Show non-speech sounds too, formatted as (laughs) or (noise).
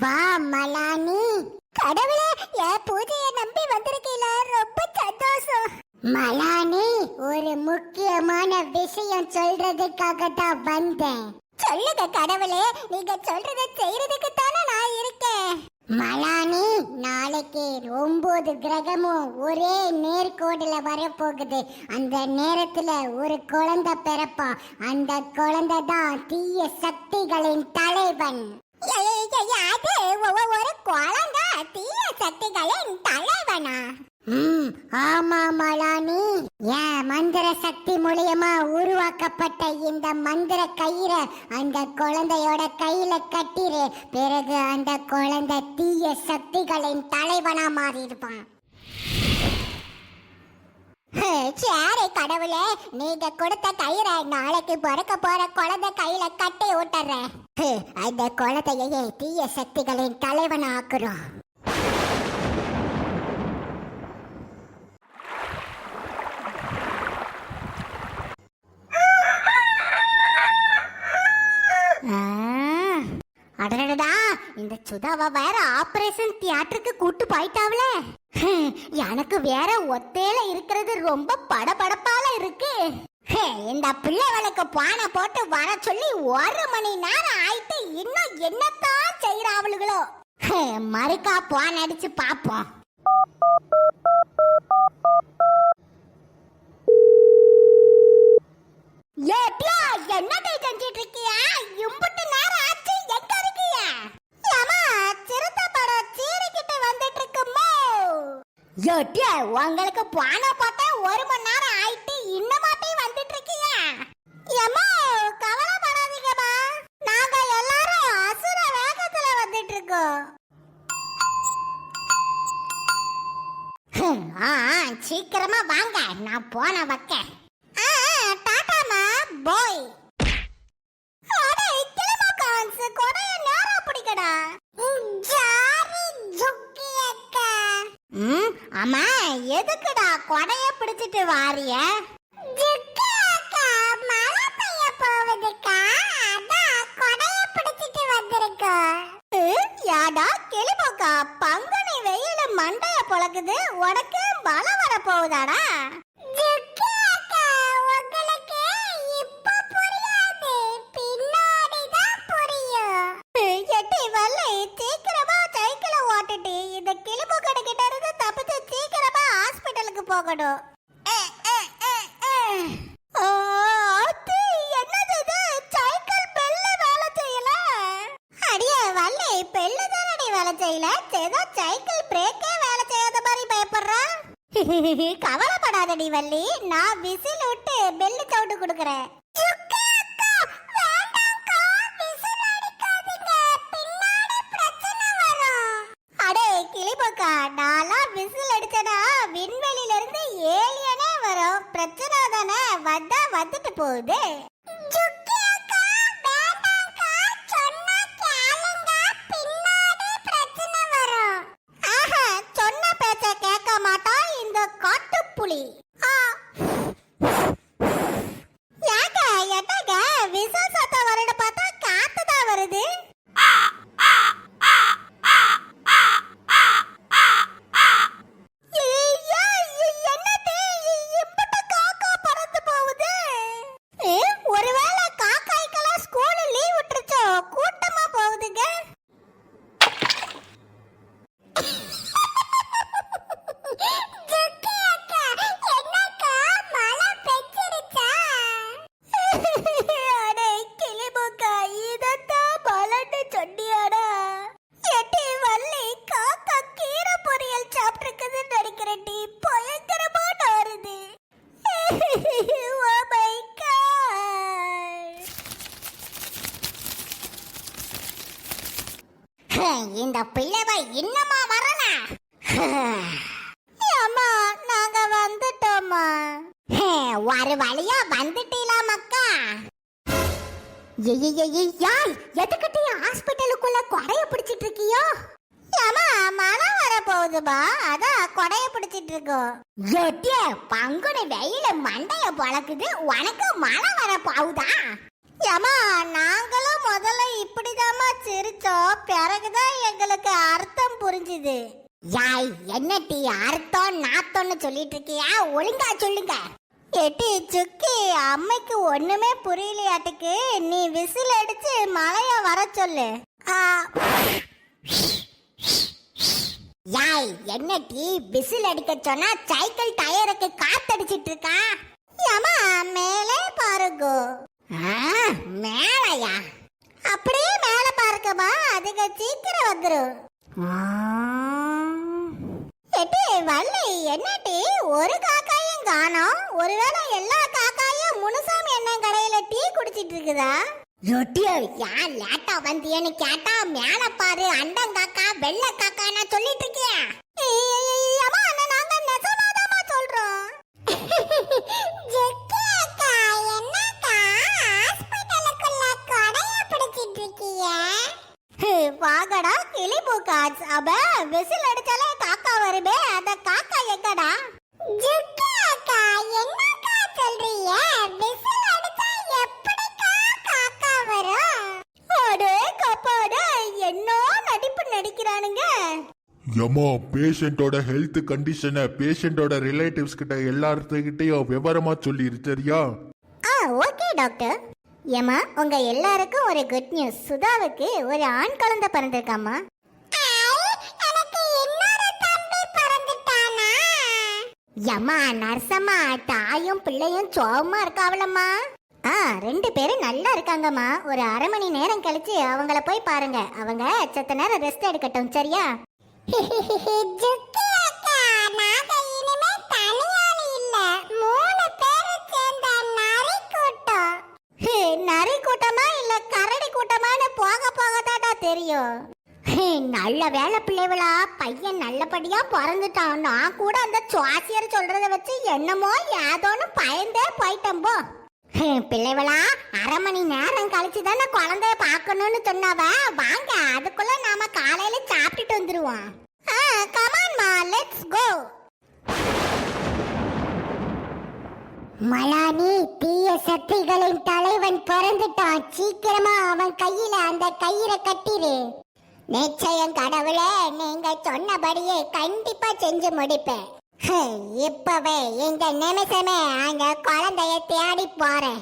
வா மலானி. கடவுளே என் பூஜையை நம்பி வந்திருக்கீல. ரொம்ப சந்தோஷம். மலானி ஒரு முக்கியமான விஷயம் சொல்றதுக்காக தான் வந்தேன். சொல்லுங்க கடவுளே. நீங்க சொல்றத செய்யறதுக்கு தானே நான் இருக்கேன். மலானி நாளைக்கு ஒன்பது கிரகமும் ஒரே நேர்கோடுல வரப்போகுது. அந்த நேரத்துல ஒரு குழந்தை பிறப்பான். அந்த குழந்தை தான் தீய சக்திகளின் தலைவன். உருவாக்கப்பட்ட இந்த மந்திர கயிறை அந்த குழந்தையோட கையில கட்டிரு. பிறகு அந்த குழந்தை தீய சக்திகளின் தலைவனா மாறிடுவான் சரி கடவுளே நீங்க கொடுத்த கயிறை நாளைக்கு பிறக்க போற குழந்தை கையில கட்டி விட்டுறேன் அந்த குழந்தையே தீய சக்திகளின் தலைவன் ஆக்குறோம் அடடடா இந்த சுதாவா வேற ஆபரேஷன் தியேட்டருக்கு கூட்டு போயிட்டாவல எனக்கு வேற ஒத்தையில இருக்கிறது ரொம்ப படபடப்பால இருக்கு. ஹே, இந்த பிள்ளைகளுக்கு பானை போட்டு வர சொல்லி ஒரு மணி நேரம் ஆயிட்டு இன்னும் என்னத்தான் செய்யறாவளுகளோ ஹே, மறுக்கா பான் அடிச்சு பாப்போம். ஏட்டியா உங்களுக்கு பானை போட்ட ஒரு மணி நேரம் ஆயிட்டு இன்னமாட்டையும் வந்துட்டு இருக்கீங்க. ஏமா கவலைப்படாதீங்கம்மா. நாங்க எல்லாரும் அசுர வேகத்துல வந்துட்டு இருக்கோம். ஆ சீக்கிரமா வாங்க. நான் போன வைக்க. டாட்டாமா போய். அட இக்கிலமா கான்ஸ் கொடைய நேரா பிடிக்கடா. ம் அம்மா எதுக்குடா கொடைய பிடிச்சிட்டு வாரிய? யாடா கிளிபோக்கா? பங்குனி வெயில மண்டைய பொளக்குது உனக்கு மழை வர போகுதாடா பயப்படுறா? (laughs) கவலைப்படாதடி வள்ளி நான் விசில் விட்டு பெல்லு சவுட்டு கொடுக்கறேன். போகுது. ஆஹா, சொன்ன பேச்ச கேட்க மாட்டான் இந்த காட்டுப்புலி. Oh my God. இந்த பிள்ளைவ இன்னமா வரல? அம்மா நாங்க வந்துட்டோம்மா. ஒரு வழியா வந்துட்டீங்களா மக்கா யாய் எதுக்கிட்டே ஹாஸ்பிட்டல் கொடைய பிடிச்சிட்டு இருக்கியோ ஏமா மழை வர போகுதுமா அதான் கொடைய பிடிச்சிட்டு இருக்கோம். எட்டியே பங்குனி வெயில மண்டைய பழக்குது. உனக்கு மழை வர போகுதா? ஏமா நாங்களும் முதல்ல இப்படிதாம்மா சிரிச்சோம். பிறகுதான் எங்களுக்கு அர்த்தம் புரிஞ்சுது. யாய் என்ன டீ அர்த்தம் நாத்தம்னு சொல்லிட்டு இருக்கியா? ஒழுங்கா சொல்லுங்க. எட்டி சுக்கி அம்மைக்கு ஒண்ணுமே புரியலையாட்டுக்கு. நீ விசில் அடிச்சு மழைய வர சொல்லு. ஆ. யாய் என்ன டீ விசில் அடிக்க சொன்னா சைக்கிள் டயருக்கு காத்தடிச்சிட்டு இருக்கா ஏமா மேலே பாருங்க. மேலையா? அப்படியே மேல பாருங்கம்மா அதுக்கு சீக்கிரம் வந்துரும். எட்டி வள்ளி என்னட்டி ஒரு காக்காயும் காணோம். ஒருவேளை எல்லா காக்காயும் முனுசாமி என்ன கடையில டீ குடிச்சிட்டு இருக்குதா ரொட்டியோ யார் லேட்டா வந்தியன்னு கேட்டா மேல பாரு அண்டங்காக்கா வெள்ளக்காக்கான்னு வெள்ளை காக்கா சொல்லிட்டு ஏம்மா பேஷண்ட்டோட ஹெல்த் கண்டிஷனை பேஷண்ட்டோட ரிலேட்டிவ்ஸ் கிட்ட எல்லார்த்துக்கிட்டையும் விவரமா சொல்லிரு சரியா? ஆ ஓகே டாக்டர் ஏமா உங்க எல்லாருக்கும் ஒரு குட் நியூஸ் சுதாவுக்கு ஒரு ஆண் குழந்தை பிறந்திருக்காமா யம்மா நர்சம்மா தாயும் பிள்ளையும் சோகமா இருக்காவளம்மா. ஆ ரெண்டு பேரும் நல்லா இருக்காங்கம்மா. ஒரு அரை மணி நேரம் கழிச்சு அவங்கள போய் பாருங்க. அவங்க சத்த நேரம் ரெஸ்ட் எடுக்கட்டும் சரியா? மூணு நரி கூட்டமா கரடி கூட்டமான்னு போக போக தெரியும் ஹே, நல்ல வேலை பிள்ளைகளா பையன் நல்லபடியா பிறந்துட்டான் நான் கூட அந்த சுவாசியர் சொல்றத வச்சு என்னமோ ஏதோன்னு பயந்தே போயிட்டேன் பிள்ளைவளா? அரை மணி நேரம் கழிச்சு தானே குழந்தைய பார்க்கணும்னு சொன்னாவ? வாங்க அதுக்குள்ள நாம காலையில சாப்பிட்டுட்டு வந்துருவோம். கமான்மா லெட்ஸ் கோ மலானி தீய சக்திகளின் தலைவன் பிறந்துட்டான். சீக்கிரமா அவன் கையில அந்த கயிறை கட்டிடு நிச்சயம் கடவுளே நீங்க சொன்னபடியே கண்டிப்பா செஞ்சு முடிப்பேன். இப்பவே இந்த நிமிஷமே அந்த குழந்தைய தேடி போறேன்.